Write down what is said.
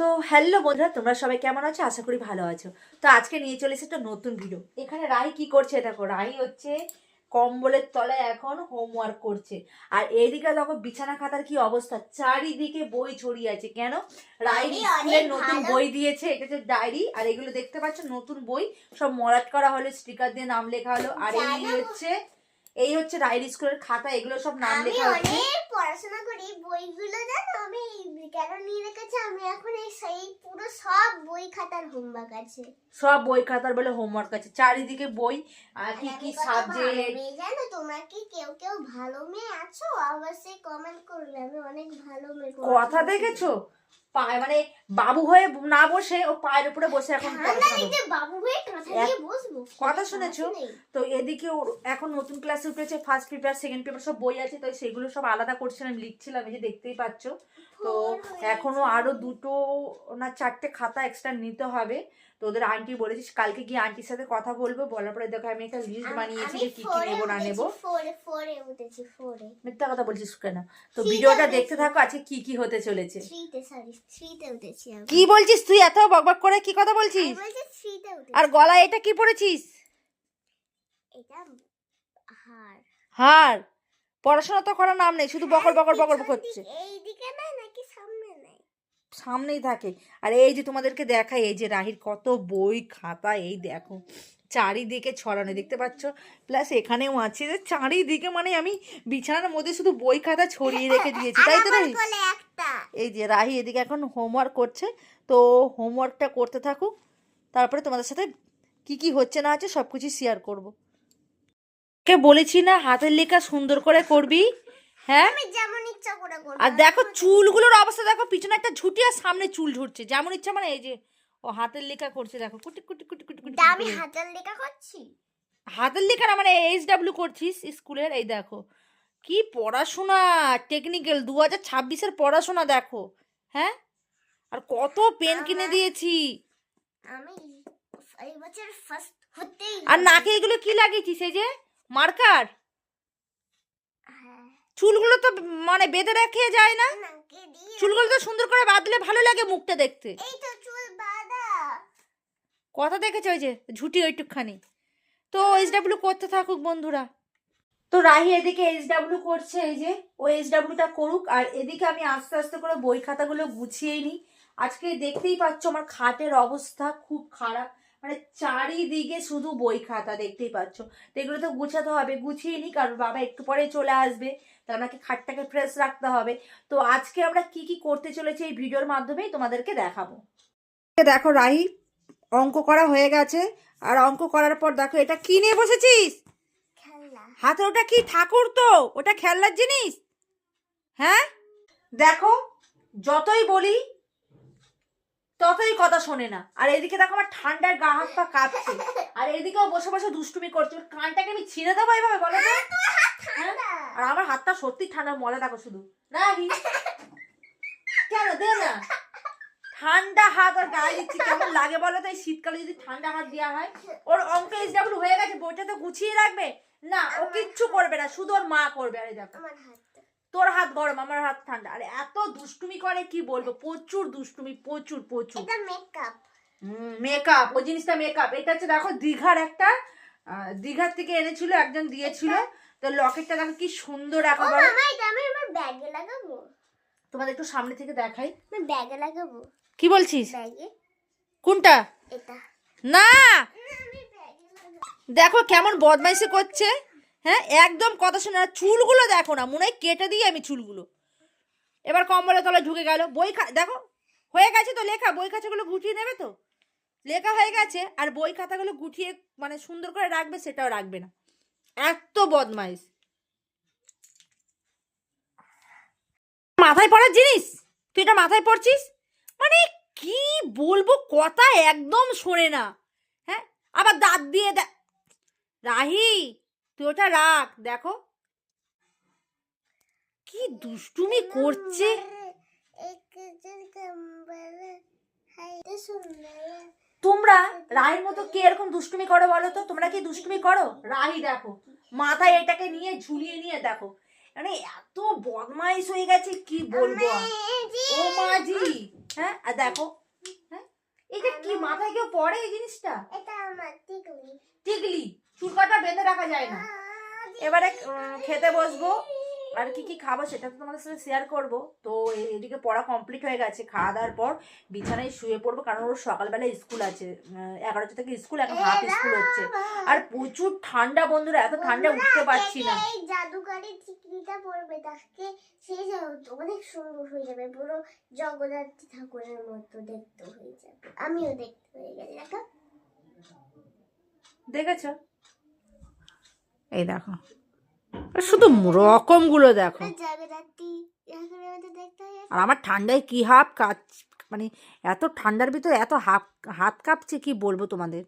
তো হ্যালো বন্ধুরা তোমরা সবাই কেমন আছো? আশা করি ভালো আছো। তো আজকে নিয়ে চলে এসেছে একটা নতুন ভিডিও এখানে রাহি কি করছে দেখো রাহি হচ্ছে কম্বলের তলায় এখন হোমওয়ার্ক করছে। আর এইদিকে দেখো বিছানা খাতার কি অবস্থা চারিদিকে বই ছড়িয়ে আছে। কেন? অনেক নতুন বই দিয়েছে এটা হচ্ছে ডায়েরি আর এগুলো দেখতে পাচ্ছ নতুন বই। সব মরাট করা হলো স্টিকার দিয়ে নাম লেখা হলো। আর এই হচ্ছে এই হচ্ছে রাহির স্কুলের খাতা এগুলো সব নাম লেখা হচ্ছে। অনেক পড়াশোনা করি বইগুলো জানো? আমি কেন নিয়ে রেখেছি? আমি এখন এই সেই পুরো সব বই খাতার হোমওয়ার্ক আছে। সব বই খাতার বলে হোমওয়ার্ক আছে। চারিদিকে বই আর কি কি সাবজেক্ট জানো? তোমরা কি কেউ কেউ ভালো মেয়ে আছো? অবশ্যই কমেন্ট করবে। আমি অনেক ভালো মেয়ে কথা দেখেছ? মানে বাবু হয়ে না বসে ও পায়ের উপরে বসে এখন কথা শুনেছো? তো এদিকে ওর এখন নতুন ক্লাসে উঠেছে ফার্স্ট পেপার সেকেন্ড পেপার সব বই আছে তো সেগুলো সব আলাদা করছিলাম আমি লিখছিলাম এই যে দেখতেই পাচ্ছ। তো এখনও। আরও দুটো না চারটে খাতা এক্সট্রা নিতে হবে। তো ওদের আন্টি বলেছিস কালকে গিয়ে আন্টির সাথে কথা বলব বলার পরে দেখো আমি একটা লিস্ট বানিয়েছি যে কি কি নেব না নেব। মিথ্যা কথা বলছিস কেন? তো ভিডিওটা দেখতে থাকো আজকে কি কি হতে চলেছে। উঠেছি। আমি। কি বলছিস তুই? এত বকবক করে কি কথা বলছিস? বলছি। আর গলায় এটা কি পরেছিস? এটা হার। হার? পড়াশোনা তো করার নাম নেই শুধু বকর বকর বকর করছে দিক- এইদিকে নাই নাকি সামনে নাই? সামনেই থাকে। আর এই যে তোমাদেরকে দেখাই এই যে রাহির কত বই খাতা এই দেখো। চারিদিকে ছড়ানো দেখতে পাচ্ছ? প্লাস এখানেও আছে যে চারিদিকে মানে আমি বিছানার মধ্যে শুধু বই খাতা ছড়িয়ে রেখে দিয়েছি তাই তো রাহি? এই যে রাহি এদিকে এখন হোমওয়ার্ক করছে তো হোমওয়ার্কটা করতে থাকুক তারপরে তোমাদের সাথে কি কি হচ্ছে না হচ্ছে সব কিছু শেয়ার করব। কে বলেছি না হাতের লেখা সুন্দর করে করবি? হ্যাঁ? আমি যেমন ইচ্ছা করে করব। আর দেখো চুলগুলোর অবস্থা দেখো পিছনে একটা ঝুটি আর সামনে চুল ঝুটছে যেমন ইচ্ছা মানে এই যে ও হাতের লেখা করছে দেখো কুটি কুটি কুটি কুটি কুটি আমি হাতের লেখা করছি? হাতের লেখা না মানে এইচ ডাব্লিউ করছিস স্কুলের? এই দেখো কি পড়াশোনা টেকনিক্যাল দু হাজার ছাব্বিশের পড়াশোনা দেখো হ্যাঁ? আর কত পেন কিনে দিয়েছি। আমি এই বছর ফার্স্ট হতেই আর। নাকে এগুলো কি লাগিয়েছিস এই যে মার্কার? হ্যাঁ, চুলগুলো তো মানে বেঁধে রেখে যায় না? চুলগুলো তো সুন্দর করে বাঁধলে ভালো লাগে মুখটা দেখতে। এই তো কথা দেখেছে ওই যে ঝুটি ওইটুকখানি। তো এইচ ডাব্লিউ করতে থাকুক বন্ধুরা। তো রাহি এদিকে এইচ ডাব্লিউ করছে এই যে ও এইচ ডাব্লিউটা করুক আর এদিকে আমি আস্তে আস্তে করে বই খাতাগুলো গুছিয়ে নিই। আজকে দেখতেই পাচ্ছ আমার খাটের অবস্থা খুব খারাপ। মানে চারিদিকে শুধু বই খাতা দেখতেই পাচ্ছ। তো এগুলো তো গুছাতে হবে গুছিয়ে নিই কারণ বাবা একটু পরে চলে আসবে। তো আমাকে খাটটাকে ফ্রেশ রাখতে হবে। তো আজকে আমরা কি কি করতে চলেছি এই ভিডিওর মাধ্যমেই তোমাদেরকে দেখাবো। দেখো রাহি অঙ্ক করা হয়ে গেছে। আর অঙ্ক করার পর দেখো এটা কি নিয়ে বসেছিস? হাতে ওটা কি ঠাকুর তো? ওটা খেলনার জিনিস? হ্যাঁ? দেখো যতই বলি ততই কথা শোনে না। আর এদিকে দেখো আমার ঠান্ডায় গা হাত পা কাঁপছে। আর এদিকেও বসে বসে দুষ্টুমি করছে। ওর কানটাকে আমি ছিঁড়ে দেবো এইভাবে বলো হ্যাঁ? আর আমার হাতটা সত্যি ঠান্ডা মজা দেখো শুধু। রাহি কেন দে না ঠান্ডা হাত আর গায়ে দিচ্ছি। কেমন লাগে বলো তো? এই শীতকালে যদি ঠান্ডা হাত দেওয়া হয় ওর অঙ্ক এস ডাব্লিউ হয়ে গেছে বইটা তো গুছিয়ে রাখবে? না ও কিচ্ছু করবে না শুধু ওর মা করবে। আরে দেখো। তোর হাত গরম আমার হাত ঠান্ডা। আরে এত দুষ্টুমি করে কি বলব? প্রচুর দুষ্টুমি প্রচুর প্রচুর। এটা মেকআপ মেকআপ ওই জিনিসটা মেকআপ এটা হচ্ছে দেখো দীঘার একটা দীঘার থেকে এনেছিল একজন দিয়েছিল। তো লকেটটা দেখো কি সুন্দর একেবারে আমি আমার ব্যাগে লাগাবো। তোমাদের একটু সামনে থেকে দেখাই। আমি ব্যাগে লাগাবো। কি বলছিস? কোনটা? না! দেখো কেমন বদমাইশি করছে। হ্যাঁ একদম কথা শোনে চুলগুলো দেখো না মনে হয় কেটে দিই আমি চুলগুলো। এবার কম্বলের তলায় ঢুকে গেল বই খা দেখো হয়ে গেছে তো লেখা বই খাতাগুলো গুটিয়ে নেবে তো? লেখা হয়ে গেছে আর বই খাতাগুলো গুটিয়ে মানে সুন্দর করে রাখবে সেটাও রাখবে না। এত বদমাইশ। মাথায় পড়ার জিনিস? তুই এটা মাথায় পড়ছিস? মানে কি বলব? কথা একদম শোনে না। হ্যাঁ? আবার দাঁত দিয়ে রাহি, তুই ওটা রাখ, দেখো। কি দুষ্টুমি করছে। তোমরা রাহির মতো কে এরকম দুষ্টুমি করো বলো তো? তোমরা কি দুষ্টুমি করো? রাহি, দেখো। মাথায় এটাকে নিয়ে ঝুলিয়ে নিয়ে দেখো। মানে এত বদমাইশ হয়ে গেছে, কি বলব। ও মাজি হ্যাঁ আর দেখো হ্যাঁ এটা কি মাথায় কেউ পড়ে এই জিনিসটা? এটা আমার টিকলি। টিকলি চুল কাটা বেঁধে রাখা যায় না। এবারে খেতে বসবো। আর কি কি খাব সেটা তো তোমাদের সাথে শেয়ার করব। তো এদিকে পড়া কমপ্লিট হয়ে গেছে। খাওয়া দাওয়ার পর বিছানায় শুয়ে পড়ব কারণ ওর সকালবেলা স্কুল আছে। এগারোটা থেকে স্কুল এখন হাফ স্কুল হচ্ছে। আর প্রচুর ঠান্ডা বন্ধুরা এত ঠান্ডা উঠতে পারছি না। এই জাদুকারের টিকলিটা পড়বে তাকে সে যে অনেক সুন্দর হয়ে যাবে। পুরো জগদ্ধাত্রী ঠাকুরের মতো দেখতে হয়ে যাবে। আমিও দেখতে হয়ে গেলে দেখো। দেখেছ? এই দেখো। শুধু রকমগুলো দেখো। আর আমার ঠান্ডায় কি হাফ কাজ মানে এত ঠান্ডার ভিতরে এত হাফ হাত কাঁপছে কি বলব তোমাদের?